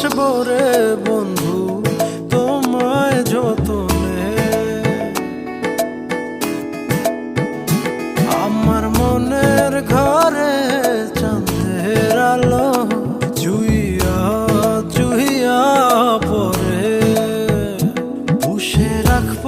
বসবরে বন্ধু তোমায় যতনে। আমার মনের ঘরে চন্দ্রের আলো জুইয়া জুইয়া পরে পুষে রাখব